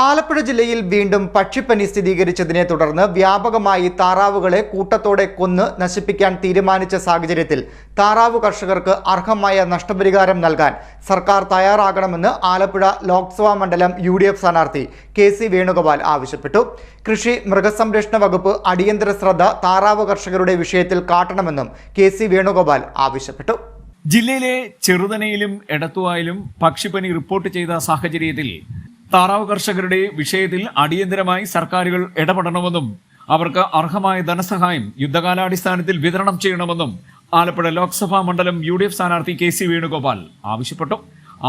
ആലപ്പുഴ ജില്ലയിൽ വീണ്ടും പക്ഷിപ്പനി സ്ഥിരീകരിച്ചതിനെ തുടർന്ന് വ്യാപകമായി താറാവുകളെ കൂട്ടത്തോടെ കൊന്ന് നശിപ്പിക്കാൻ തീരുമാനിച്ച സാഹചര്യത്തിൽ താറാവ് കർഷകർക്ക് അർഹമായ നഷ്ടപരിഹാരം നൽകാൻ സർക്കാർ തയ്യാറാകണമെന്ന് ആലപ്പുഴ ലോക്സഭാ മണ്ഡലം യു ഡി എഫ് സ്ഥാനാർത്ഥി കെ സി വേണുഗോപാൽ ആവശ്യപ്പെട്ടു. കൃഷി മൃഗസംരക്ഷണ വകുപ്പ് അടിയന്തര ശ്രദ്ധ താറാവ് കർഷകരുടെ വിഷയത്തിൽ കാട്ടണമെന്നും കെ സി വേണുഗോപാൽ ആവശ്യപ്പെട്ടു. ജില്ലയിലെ ചെറുതനയിലും എടത്തുവായിലും പക്ഷിപ്പനി റിപ്പോർട്ട് ചെയ്ത സാഹചര്യത്തിൽ താറാവ് കർഷകരുടെ വിഷയത്തിൽ അടിയന്തരമായി സർക്കാരുകൾ ഇടപെടണമെന്നും അവർക്ക് അർഹമായ ധനസഹായം യുദ്ധകാലാടിസ്ഥാനത്തിൽ വിതരണം ചെയ്യണമെന്നും ആലപ്പുഴ ലോക്സഭാ മണ്ഡലം യു ഡി എഫ് സ്ഥാനാർത്ഥി കെ സി വേണുഗോപാൽ ആവശ്യപ്പെട്ടു.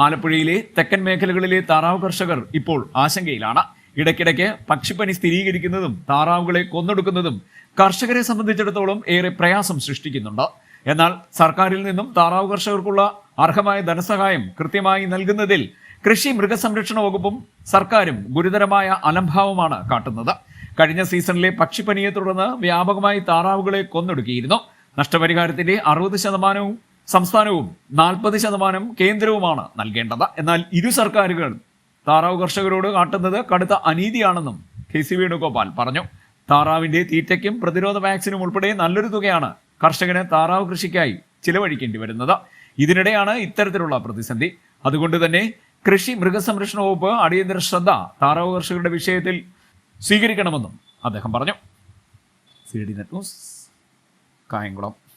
ആലപ്പുഴയിലെ തെക്കൻ മേഖലകളിലെ താറാവ് കർഷകർ ഇപ്പോൾ ആശങ്കയിലാണ്. ഇടയ്ക്കിടയ്ക്ക് പക്ഷിപ്പനി സ്ഥിരീകരിക്കുന്നതും താറാവുകളെ കൊന്നെടുക്കുന്നതും കർഷകരെ സംബന്ധിച്ചിടത്തോളം ഏറെ പ്രയാസം സൃഷ്ടിക്കുന്നുണ്ട്. എന്നാൽ സർക്കാരിൽ നിന്നും താറാവ് കർഷകർക്കുള്ള അർഹമായ ധനസഹായം കൃത്യമായി നൽകുന്നതിൽ കൃഷി മൃഗസംരക്ഷണ വകുപ്പും സർക്കാരും ഗുരുതരമായ അലംഭാവമാണ് കാട്ടുന്നത്. കഴിഞ്ഞ സീസണിലെ പക്ഷിപ്പനിയെ തുടർന്ന് വ്യാപകമായി താറാവുകളെ കൊന്നൊടുക്കിയിരുന്നു. നഷ്ടപരിഹാരത്തിന്റെ അറുപത് ശതമാനവും സംസ്ഥാനവും നാൽപ്പത് ശതമാനം കേന്ദ്രവുമാണ് നൽകേണ്ടത്. എന്നാൽ ഇരു സർക്കാരുകൾ താറാവ് കർഷകരോട് കാട്ടുന്നത് കടുത്ത അനീതിയാണെന്നും കെ സി വേണുഗോപാൽ പറഞ്ഞു. താറാവിന്റെ തീറ്റയ്ക്കും പ്രതിരോധ വാക്സിനും ഉൾപ്പെടെ നല്ലൊരു തുകയാണ് കർഷകന് താറാവ് കൃഷിക്കായി ചിലവഴിക്കേണ്ടി വരുന്നത്. ഇതിനിടെയാണ് ഇത്തരത്തിലുള്ള പ്രതിസന്ധി. അതുകൊണ്ട് തന്നെ കൃഷി മൃഗസംരക്ഷണ വകുപ്പ് അടിയന്തര ശ്രദ്ധ താറാവ് കർഷകരുടെ വിഷയത്തിൽ സ്വീകരിക്കണമെന്നും അദ്ദേഹം പറഞ്ഞു. C D net news Kayamkulam.